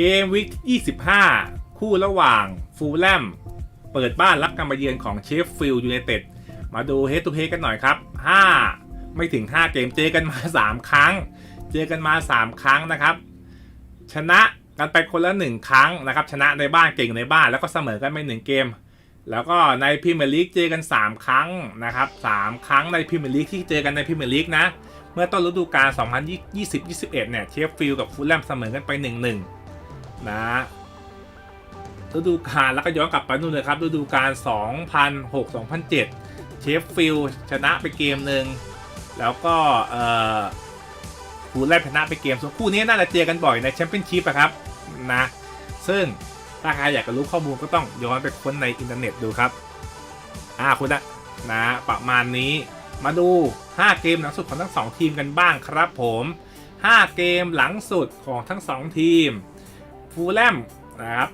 เกมวิก25 คู่ระหว่างฟูลแลมเปิดบ้านรับการมาเยือนของเชฟฟิลด์ยูไนเต็ดมาดูเฮดทูเฮดกันหน่อยครับ 5 ไม่ถึง 5 เกมเจอกันมา 3 ครั้ง เจอกันมา 3 ครั้งนะครับ ชนะกันไปคนละ 1 ครั้งนะครับ ชนะในบ้านเก่งในบ้านแล้วก็เสมอกันไป1เกม แล้วก็ในพรีเมียร์ลีกเจอกัน 3 ครั้งนะครับ3ครั้งในพรีเมียร์ลีกที่เจอกันในพรีเมียร์ลีกนะ เมื่อต้นฤดูกาล 2020-21 เนี่ย เชฟฟิลด์กับฟูลแลมเสมอกันไป 1-1 นะฤดูกาลแล้วก็ย้อนกลับไปนู่นเลยครับฤดูกาล2006-2007 เชฟฟิลชนะไปเกมหนึ่งแล้วก็เอ่อฟูลแลมชนะไปเกมส่วนคู่นี้น่าจะเจอกันบ่อยในแชมเปี้ยนชิพอะครับนะซึ่งถ้าใครอยากจะรู้ข้อมูลก็ต้องย้อนไปค้นในอินเทอร์เน็ตดูครับอ่าคุณนะนะประมาณนี้มาดู 5 เกมหลังสุดของทั้ง 2 ทีมกันบ้างครับผม 5 เกมหลังสุดของทั้ง 2 ทีม ฟูลแลมนะครับ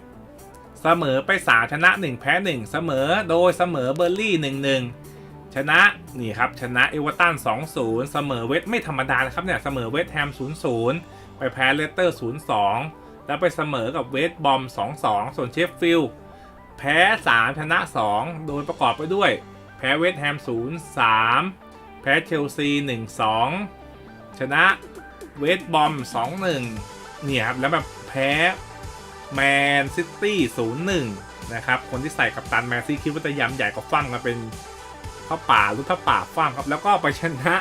เสมอไป3ชนะ 1 แพ้ 1 เสมอโดยเสมอเบอร์ลี่1-1 ชนะนี่ครับชนะเอเวอร์ตัน2-0 เสมอเวสไม่ธรรมดานะครับเนี่ยเสมอเวสต์แฮม0-0 ไปแพ้เลสเตอร์ 0-2 แล้วไปเสมอกับเวสบอม 2-2 ส่วนเชฟฟิลด์แพ้ 3 ชนะ 2 โดยประกอบไปด้วย แพ้เวสแฮม 0-3 แพ้เชลซี 1-2 ชนะเวสบอม 2-1 เนี่ยครับแล้วแบบแพ้ แมนซิตี้0-1นะครับ คนที่ใส่กับตันแมนซี่คิดว่าจะยำใหญ่ก็ฟั่งมาเป็นข้าวป่าลูกข้าวป่าฟั่งครับ แล้วก็ไปชนะ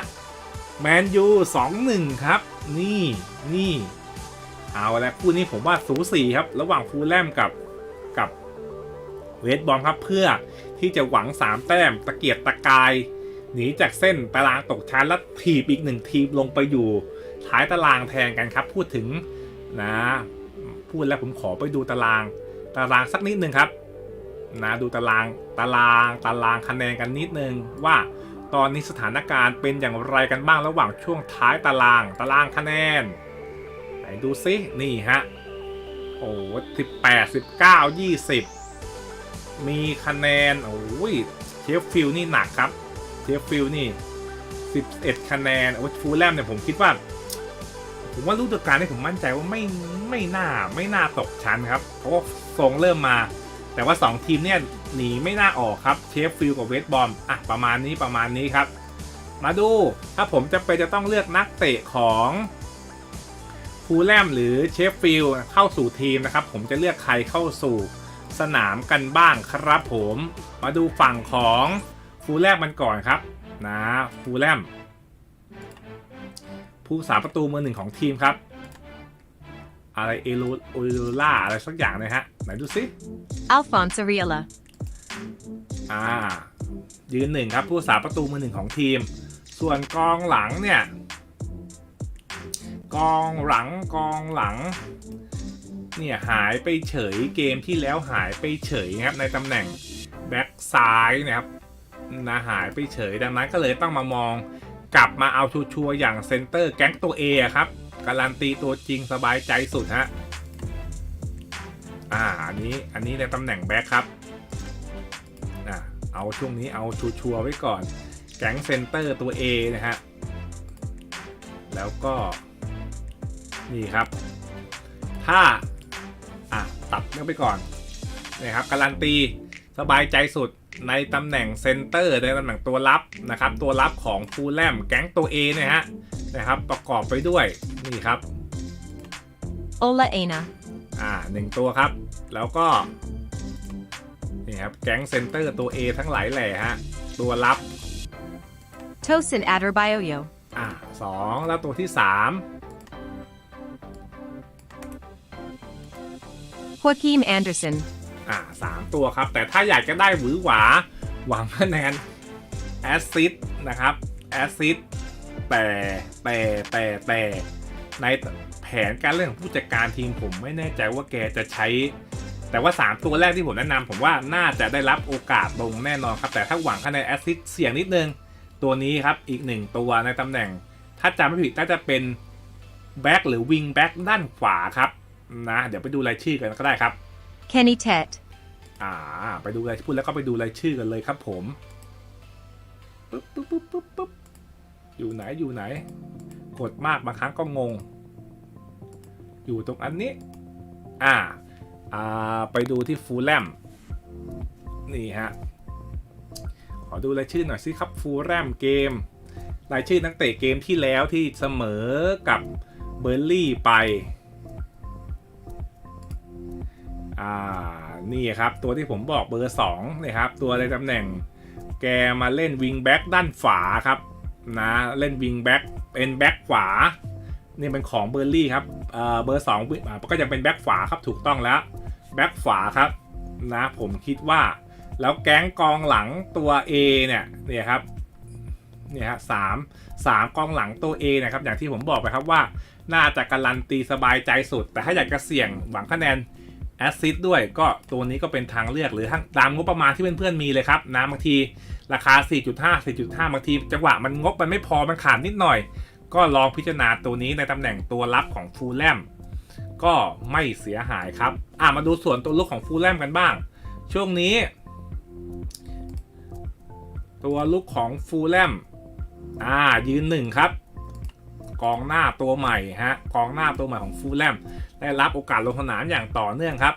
แมนยู2-1ครับ นี่นี่ เอาละคู่นี้ผมว่าสูสีครับ ระหว่างฟูลแลมกับกับเวสบอมครับเพื่อที่จะหวัง 3 แต้มตะเกียกตะกาย หนีจากเส้นตารางตกชั้นแล้วทีบอีกหนึ่งทีมลงไปอยู่ท้ายตารางแทนกันครับ พูดถึงนะ พูดแล้วผมขอไปดูตาราง ตารางสักนิดนึงครับนะดูตารางตารางตารางคะแนนกันนิดนึงว่าตอนนี้สถานการณ์เป็นอย่างไรกันบ้างระหว่างช่วงท้ายตารางตารางคะแนนไหนดูซินี่ฮะโอ้สิบแปดสิบเก้ายี่สิบมีคะแนนโอ้ยเชฟฟิลนี่หนักครับเชฟฟิลนี่สิบเอ็ดคะแนนโอ้ฟูลแลมเนี่ยผมคิดว่า ผมว่าฤดูกาลนี้ผมมั่นใจว่าไม่ไม่น่าไม่น่าตกชั้นครับ เพราะว่าทรงเริ่มมา แต่ว่า 2 ทีมเนี่ยหนีไม่น่าออกครับเชฟฟิลกับเวสบอมอะประมาณนี้ประมาณนี้ครับ มาดูถ้าผมจะไปจะต้องเลือกนักเตะของฟูลแลมหรือเชฟฟิลเข้าสู่ทีมนะครับ ผมจะเลือกใครเข้าสู่สนามกันบ้างครับผม มาดูฝั่งของฟูลแลมมันก่อนครับ นะฟูลแลม ผู้สาประตูมือหนึ่งของทีมครับ อะไรเอลูโอลูล่าอะไรสักอย่างเลยฮะ ไหนดูซิ Alphonse Areola, อ่า ยืนหนึ่งครับผู้สาประตูมือหนึ่งของทีม ส่วนกองหลังเนี่ย กองหลังกองหลัง เนี่ยหายไปเฉยเกมที่แล้วหายไปเฉยนะครับในตำแหน่งแบ็กซ้ายนะครับนะหายไปเฉยดังนั้นก็เลยต้องมามอง กลับมาเอาชัวร์ๆอย่างเซนเตอร์แก๊งตัว A อครับ การันตีตัวจริงสบายใจสุดฮะ อ่า อันนี้ อันนี้ในตำแหน่งแบ็คครับอ่าเอาช่วงนี้เอาชัวร์ๆไว้ก่อน แก๊งเซนเตอร์ตัว A นะฮะ แล้วก็ นี่ครับ ถ้า อะ ตัดเรื่องไปก่อนนะครับการันตีสบายใจสุด ในตำแหน่งเซนเตอร์ในตำแหน่งตัวรับนะครับ ตัวรับของฟูลแลมแก๊งตัว A เนะฮะนะครับ ประกอบไปด้วยนี่ครับ Ola Aina, อ่าหนึ่งตัวครับ แล้วก็นี่ครับแก๊งเซนเตอร์ตัว A ทั้งหลายแหล่ฮะตัวรับ Tosin Adarbayoyo, อ่าสองแล้วตัวที่สาม Joaquim Anderson, อ่าสามตัวครับ แต่ถ้าอยากจะได้หวือหวา หวังคะแนนแอสซิดนะครับแอสซิดแต่แต่แต่แต่ในแผนการเล่นของผู้จัดการทีมผมไม่แน่ใจว่าแกจะใช้ แต่ว่า 3 ตัวแรกที่ผมแนะนำผมว่าน่าจะได้รับโอกาสลงแน่นอนครับ แต่ถ้าหวังคะแนนแอสซิดเสี่ยงนิดนึง ตัวนี้ครับอีกหนึ่งตัวในตำแหน่ง ถ้าจำไม่ผิดน่าจะเป็นแบ็กหรือวิงแบ็กด้านขวาครับนะเดี๋ยวไปดูรายชื่อกันก็ได้ครับ Kenny Tet, อ่า ไปดูรายชื่อแล้วก็ไปดูรายชื่อกันเลยครับผมปึ๊บปึ๊บปึ๊บปึ๊บปึ๊บอยู่ไหนอยู่ไหน กดมากบางครั้งก็งง อยู่ตรงอันนี้ อ่า อ่า ไปดูที่ฟูลแลม นี่ฮะ ขอดูรายชื่อหน่อยสิครับฟูลแลมเกม รายชื่อนักเตะเกมที่แล้วที่เสมอกับเบอร์ลี่ไป อ่านี่ครับตัวที่ผมบอกเบอร์2นี่ครับตัวในตำแหน่งแกมาเล่นวิงแบ็กด้านขวาครับนะเล่นวิงแบ็กเป็นแบ็กขวานี่เป็นของเบอร์ลี่ครับเอ่อเบอร์สองก็จะเป็นแบ็กขวาครับถูกต้องแล้วแบ็กขวาครับนะผมคิดว่า แล้วแก๊งกองหลังตัว A เนี่ยเนี่ยครับเนี่ยฮะสามสามกองหลังตัว A นะครับอย่างที่ผมบอกไปครับว่า น่าจะการันตีสบายใจสุด แต่ถ้าอยากจะเสี่ยงหวังคะแนน แอสซิดด้วยก็ตัวนี้ก็เป็นทางเลือกหรือทั้งตามงบประมาณที่เพื่อนๆมีเลยครับนะบางทีราคา 4.5 4.5บางทีจังหวะมันงบมันไม่พอมันขาดนิดหน่อย ก็ลองพิจารณาตัวนี้ในตำแหน่งตัวรับของฟูลแลมก็ไม่เสียหายครับอะมาดูส่วนตัวลุกของฟูลแลมกันบ้าง ช่วงนี้ ตัวลุกของฟูลแลมอ่ายืนหนึ่งครับ กองหน้าตัวใหม่ฮะกองหน้าตัวใหม่ของฟูลแลมได้รับโอกาสลงสนามอย่างต่อเนื่องครับ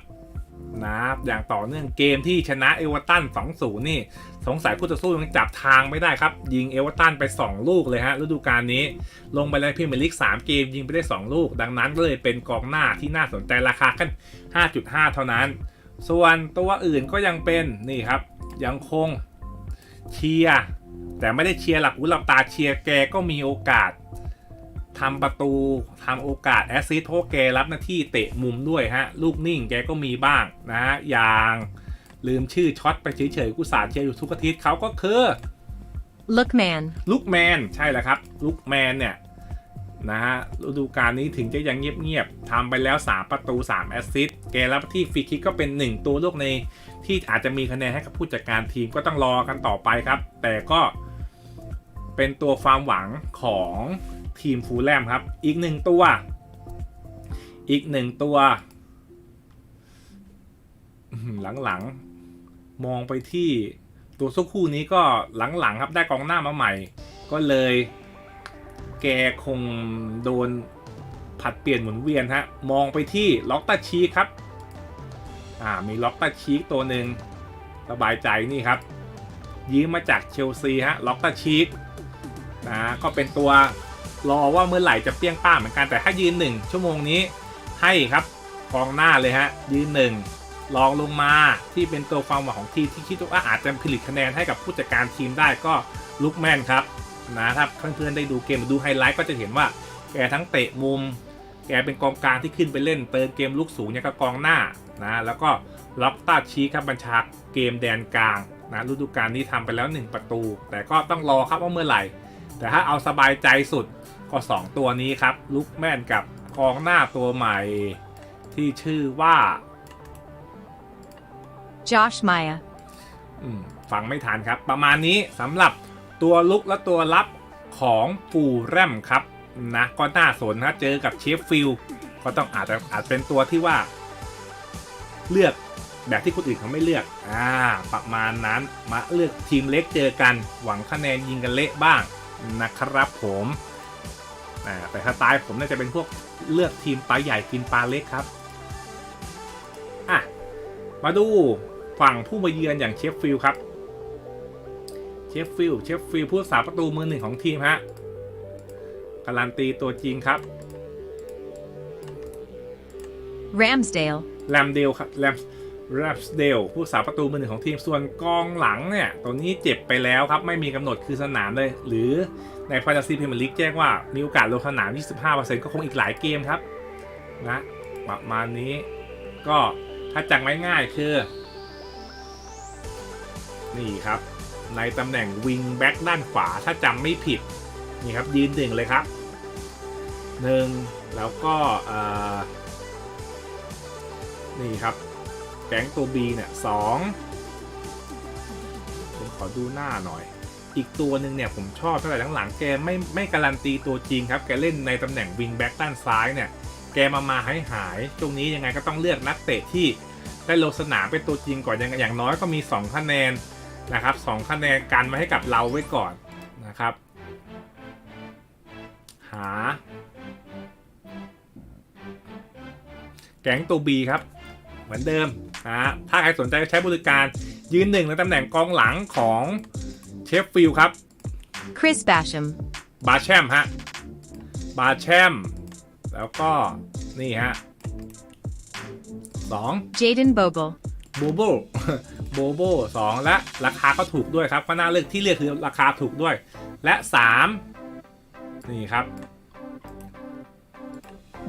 นะอย่างต่อเนื่องเกมที่ชนะเอเวอร์ตัน 2-0 นี่ สงสัยคู่ต่อสู้ยังจับทางไม่ได้ครับ ยิงเอเวอร์ตันไป 2 ลูกเลยฮะฤดูกาลนี้ ลงไปในพรีเมียร์ลีก 3 เกมยิงไปได้ 2 ลูก ดังนั้นก็เลยเป็นกองหน้าที่น่าสนใจราคาแค่5.5 เท่านั้น ส่วนตัวอื่นก็ยังเป็นนี่ครับ ยังคงเชียร์แต่ไม่ได้เชียร์หลักหูหลับตาเชียร์แกก็มีโอกาส ทำประตูทำโอกาสแอสซิสต์เพราะแกรับหน้าที่เตะมุมด้วยฮะ ลูกนิ่งแกก็มีบ้างนะฮะ อย่างลืมชื่อช็อตไปเฉยๆ กูสาเชียร์อยู่ทุกอาทิตย์เขาก็คือ Lookman. ลุกแมนใช่แล้วครับลุกแมนเนี่ย นะฮะฤดูกาลนี้ถึงจะยังเงียบๆทำไปแล้ว 3 ประตู 3 แอสซิสต์แกรับที่ฟรีคิกก็เป็น 1 ตัวลูกใน ที่อาจจะมีคะแนนให้กับผู้จัดการทีมก็ต้องรอกันต่อไปครับ แต่ก็เป็นตัวความหวังของ ทีมฟูลแลมครับ อีกหนึ่งตัว อีกหนึ่งตัว หลังๆ มองไปที่ตัวสักคู่นี้ก็หลังๆครับได้กองหน้ามาใหม่ ก็เลย แกคงโดนผัดเปลี่ยนหมุนเวียนฮะ มองไปที่ล็อกตาชีครับ อ่า มีล็อกตาชีตัวหนึ่งสบายใจนี่ครับ ยืมมาจากเชลซีฮะ ล็อกตาชีกนะก็เป็นตัว รอว่าเมื่อไหร่จะเปี้ยงป้าเหมือนกันแต่ถ้ายืนหนึ่งชั่วโมงนี้ให้ครับกองหน้าเลยฮะยืนหนึ่งลองลงมาที่เป็นตัวความหวังของทีมที่คิดว่าอาจจะผลิตคะแนนให้กับผู้จัดการทีมได้ก็ลุกแมนครับนะครับเพื่อนๆได้ดูเกมดูไฮไลท์ก็จะเห็นว่าแกทั้งเตะมุม แกเป็นกองกลางที่ขึ้นไปเล่นเติมเกมลุกสูงอย่างกับกองหน้านะแล้วก็ล็อกต้าชีครับบัญชาเกมแดนกลางนะฤดูกาลนี้ทำไปแล้ว 1 ประตู แต่ก็ต้องรอครับว่าเมื่อไหร่ แต่ถ้าเอาสบายใจสุด ก็ 2 ตัวนี้ครับลุกแม่นกับกองหน้าตัวใหม่ที่ชื่อว่า Josh Maya. อืมฟังไม่ทันครับ ประมาณนี้สำหรับตัวลุกและตัวรับของฟูลแรมครับนะก็น่าสนนะเจอกับเชฟฟิลด์ก็ต้องอาจจะอาจเป็นตัวที่ว่า เลือกแบบที่คนอื่นเขาไม่เลือก อ่า ประมาณนั้น มาเลือกทีมเล็กเจอกัน หวังคะแนนยิงกันเละบ้างนะครับผมอ่า แต่สไตล์ผมน่าจะเป็นพวกเลือกทีมปลาใหญ่กินปลาเล็กครับอะมาดูฝั่งผู้มาเยือนอย่างเชฟฟิลด์ครับ เชฟฟิลด์เชฟฟิลด์ผู้รักษาประตูมือหนึ่งของทีมฮะการันตีตัวจริงครับ Ramsdale. แรมเดลครับแรมแรมสเดลผู้รักษาประตูมือหนึ่งของทีมส่วนกองหลังเนี่ยตัวนี้เจ็บไปแล้วครับ ไม่มีกำหนดคือสนามเลย หรือในฟ a นาซีพรีเมียร์ลีกแจ้งว่ามีโอกาสลงสนาม 25%ก็คงอีกหลายเกมครับนะประมาณนี้ก็ถ้าจังไม่ง่ายคือ นี่ครับ ในตำแหน่งวิงแบ็กด้านขวาถ้าจำไม่ผิด นี่ครับ ยืนหนึ่งเลยครับหนึ่งแล้วก็นี่ครับ แก๊งตัว B เนี่ยสองผมขอดูหน้าหน่อย อีกตัวหนึ่งเนี่ยผมชอบเท่าไหร่หลังๆแกไม่ไม่การันตีตัวจริงครับ แกเล่นในตำแหน่งวิงแบ็กด้านซ้ายเนี่ย แกมามาให้หายตรงนี้ยังไงก็ต้องเลือกนักเตะที่ได้ลงสนามเป็นตัวจริงก่อนอย่างอย่างน้อยก็มี 2 คะแนนนะครับสองคะแนนกันมาให้กับเราไว้ก่อนนะครับ หา แกแก๊งตัวบีครับ เหมือนเดิมนะฮะถ้าใครสนใจใช้บริการยืนหนึ่งในตำแหน่งกองหลังของเชฟฟิลด์ครับ Chris Basham, บาแชมฮะบาแชมแล้วก็นี่ฮะสอง Jaden Bogle, โบโบโบโบสองและราคาก็ถูกด้วยครับก็น่าเลือกที่เลือกคือราคาถูกด้วย และสามนี่ครับ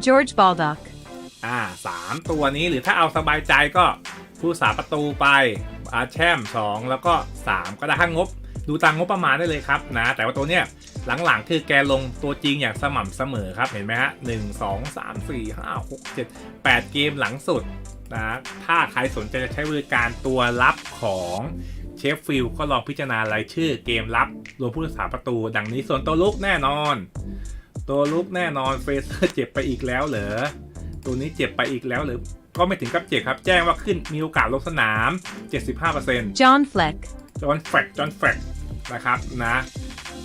George Baldock, อ่าสามตัวนี้หรือถ้าเอาสบายใจก็ผู้สาประตูไปอาแชมสองแล้วก็สามก็ได้ถ้างบ ดูตามงบประมาณได้เลยครับนะ แต่ว่าตัวเนี้ยหลังๆ คือแกลงตัวจริงอย่างสม่ำเสมอครับ เห็นไหมฮะหนึ่งสองสามสี่ห้าหกเจ็ดแปดเกมหลังสุดนะ ถ้าใครสนใจจะใช้บริการตัวรับของเชฟฟิลก็ลองพิจารณารายชื่อเกมรับ รวมผู้รักษาประตู ดังนี้ส่วนตัวลุกแน่นอน ตัวลุกแน่นอนเฟเซอร์เจ็บไปอีกแล้วเหรอ ตัวนี้เจ็บไปอีกแล้วหรือก็ไม่ถึงกับเจ็บครับ แจ้งว่าขึ้นมีโอกาสลงสนาม 75% John Fleck, จอห์นแฟกจอห์นแฟกนะครับนะ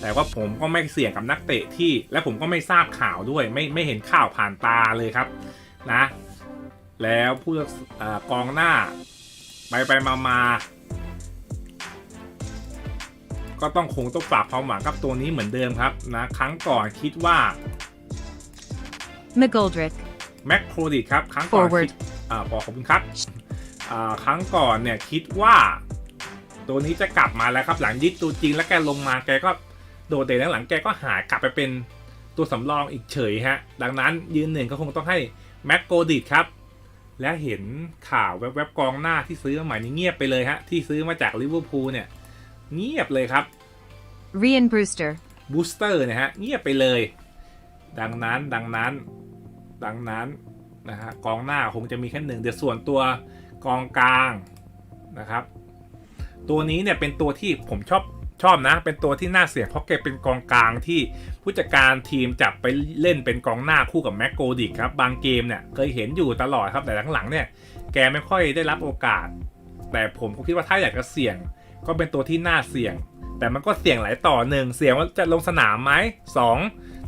แต่ว่าผมก็ไม่เสี่ยงกับนักเตะที่ และผมก็ไม่ทราบข่าวด้วย ไม่ไม่เห็นข่าวผ่านตาเลยครับนะ แล้วผู้เอ่อกองหน้า ไปไปมามาก็ต้องคงต้องฝากความหวังกับตัวนี้เหมือนเดิมครับนะครั้งก่อนคิดว่า McGoldrick, แม็กโครดิครับครั้งก่อน Forward คิดอ่าบอกขอบคุณครับอ่าครั้งก่อนเนี่ยคิดว่าตัวนี้จะกลับมาแล้วครับหลังยึดตัวจริงแล้วแกลงมาแกก็โดดเด่นหลังๆแกก็หายกลับไปเป็นตัวสำรองอีกเฉยฮะ ดังนั้นยืนหนึ่งก็คงต้องให้แม็กโกดิดครับ และเห็นข่าวแวบๆกองหน้าที่ซื้อมาใหม่นี่เงียบไปเลยฮะ ที่ซื้อมาจากลิเวอร์พูลเนี่ย เงียบเลยครับ Rian Brewster, บูสเตอร์เนี่ยฮะ เงียบไปเลย ดังนั้นดังนั้น ดังนั้นนะฮะกองหน้าคงจะมีแค่หนึ่งเดี๋ยวส่วนตัวกองกลางนะครับ ตัวนี้เนี่ยเป็นตัวที่ผมชอบชอบนะ เป็นตัวที่น่าเสี่ยงเพราะแกเป็นกองกลางที่ผู้จัดการทีมจับไปเล่นเป็นกองหน้าคู่กับแม็กโกดิกครับ บางเกมเนี่ยเคยเห็นอยู่ตลอดครับแต่หลังๆเนี่ยแกไม่ค่อยได้รับโอกาส แต่ผมก็คิดว่าถ้าอยากจะเสี่ยง ก็เป็นตัวที่น่าเสี่ยง แต่มันก็เสี่ยงหลายต่อหนึ่งเสี่ยงว่าจะลงสนามไหมสอง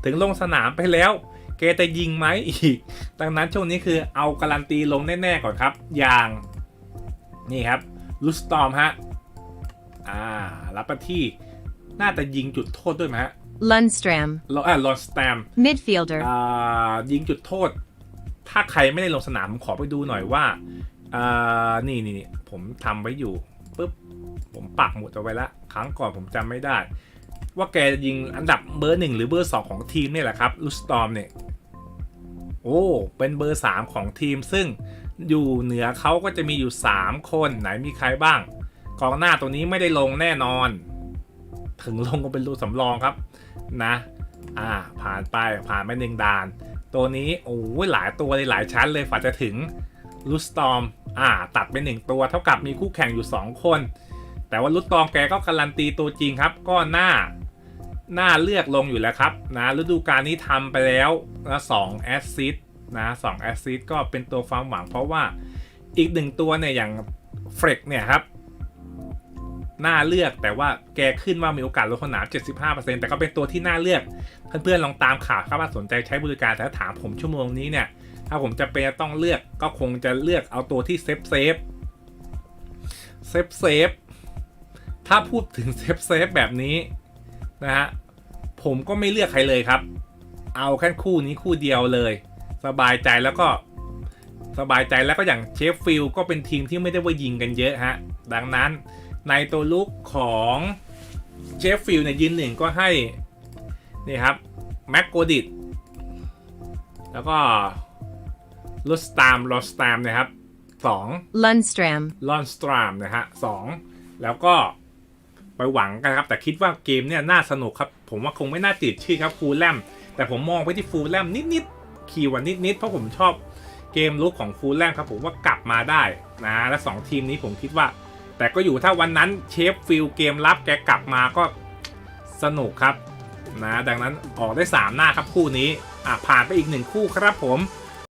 ถึงลงสนามไปแล้ว แกจะยิงไหมอีก ดังนั้นช่วงนี้คือเอาการันตีลงแน่ๆก่อนครับ อย่าง นี่ครับลูสตอมฮะ อ่า รับมาที่ น่าจะยิงจุดโทษด้วยไหมฮะ Lundstram, ลอ่าลอนสแตม midfielder, อ่า ยิงจุดโทษ ถ้าใครไม่ได้ลงสนามผมขอไปดูหน่อยว่า อ่านี่นี่นี่ผมทำไว้อยู่ปุ๊บ ผมปักหมุดเอาไว้ละ ครั้งก่อนผมจำไม่ได้ ว่าแกยิงอันดับเบอร์หนึ่งหรือเบอร์สองของทีมเนี่ยแหละครับลูสตอมเนี่ย โอ้ เป็นเบอร์สามของทีม ซึ่งอยู่เหนือเขาก็จะมีอยู่3คนไหนมีใครบ้าง กองหน้าตัวนี้ไม่ได้ลงแน่นอน ถึงลงก็เป็นรูสำรองครับนะ อ่า ผ่านไปผ่านไปหนึ่งด่าน ตัวนี้โอ้ยหลายตัวเลยหลายชั้นเลยฝ่าจะถึงลูสตอมอ่า ตัดไปหนึ่งตัวเท่ากับมีคู่แข่งอยู่2คน แต่ว่าลูสตอมแกก็การันตีตัวจริงครับ ก็หน้าหน้าเลือกลงอยู่แล้วครับนะฤดูกาลนี้ทำไปแล้วนะสองแอสซิสนะสองแอสซิสก็เป็นตัวความหวังเพราะว่าอีกหนึ่งตัวเนี่ยอย่างเฟรกเนี่ยครับน่าเลือกแต่ว่าแกขึ้นว่ามีโอกาสลงสนาม75%แต่ก็เป็นตัวที่น่าเลือก เพื่อนๆลองตามข่าวครับว่าสนใจใช้บริการแต่ถ้าถามผมชั่วโมงนี้เนี่ย ถ้าผมจะเป็นต้องเลือกก็คงจะเลือกเอาตัวที่เซฟเซฟเซฟเซฟ ถ้าพูดถึงเซฟเซฟแบบนี้นะฮะผมก็ไม่เลือกใครเลยครับ เอาแค่คู่นี้คู่เดียวเลย สบายใจแล้วก็สบายใจแล้วก็อย่างเชฟฟิลด์ก็เป็นทีมที่ไม่ได้ว่ายิงกันเยอะฮะ ดังนั้นในตัวลุกของเชฟฟิลด์เนี่ยยืนหนึ่งก็ให้นี่ครับแม็กโกดิตแล้วก็ลุสตามลอสตามนะครับสอง Lundstram, ลอนสตรามนะฮะสองแล้วก็ ไปหวังกันครับแต่คิดว่าเกมเนี่ยน่าสนุกครับ ผมว่าคงไม่น่าติดชื่อครับฟูลแลมแต่ผมมองไปที่ฟูลแลมนิดๆคีย์วันนิดๆเพราะผมชอบเกมลุกของฟูลแลมครับผมว่ากลับมาได้นะและสองทีมนี้ผมคิดว่า แต่ก็อยู่ถ้าวันนั้นเชฟฟิลเกมรับแกกลับมาก็สนุกครับนะดังนั้นออกได้ 3 หน้าครับคู่นี้อะผ่านไปอีกหนึ่งคู่ครับผม